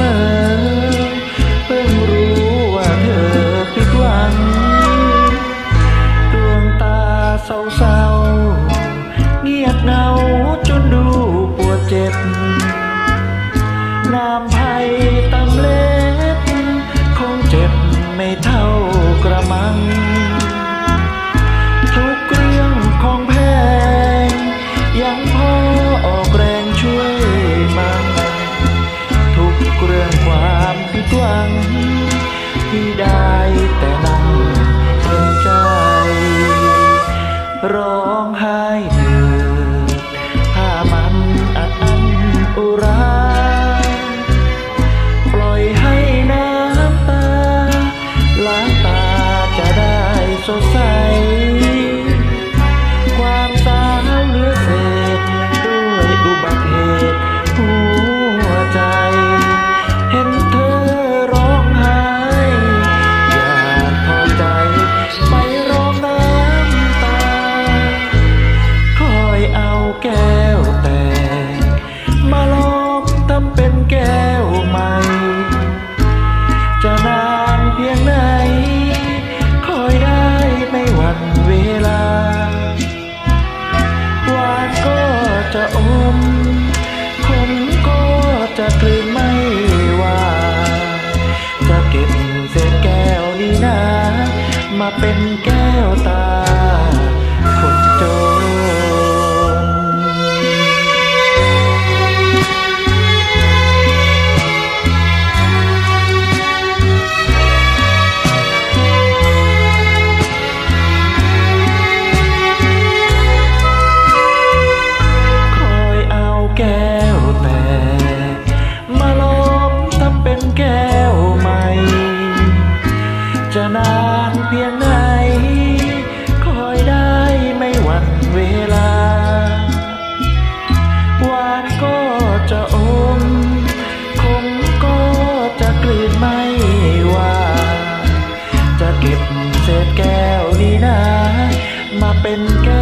มอ เพิ่งรู้ว่าเธอผิดหวัง ดวงตาเศร้าเงียบเงาจนดูปวดเจ็บ น้ำไผ่ตำเล่ ผิดหงที่ได้แต่ลา มาเป็นแก้วตา ก็จะอม คงก็จะกลืนไม่ว่า จะเก็บเศษแก้วนี้นะ มาเป็นแก้ว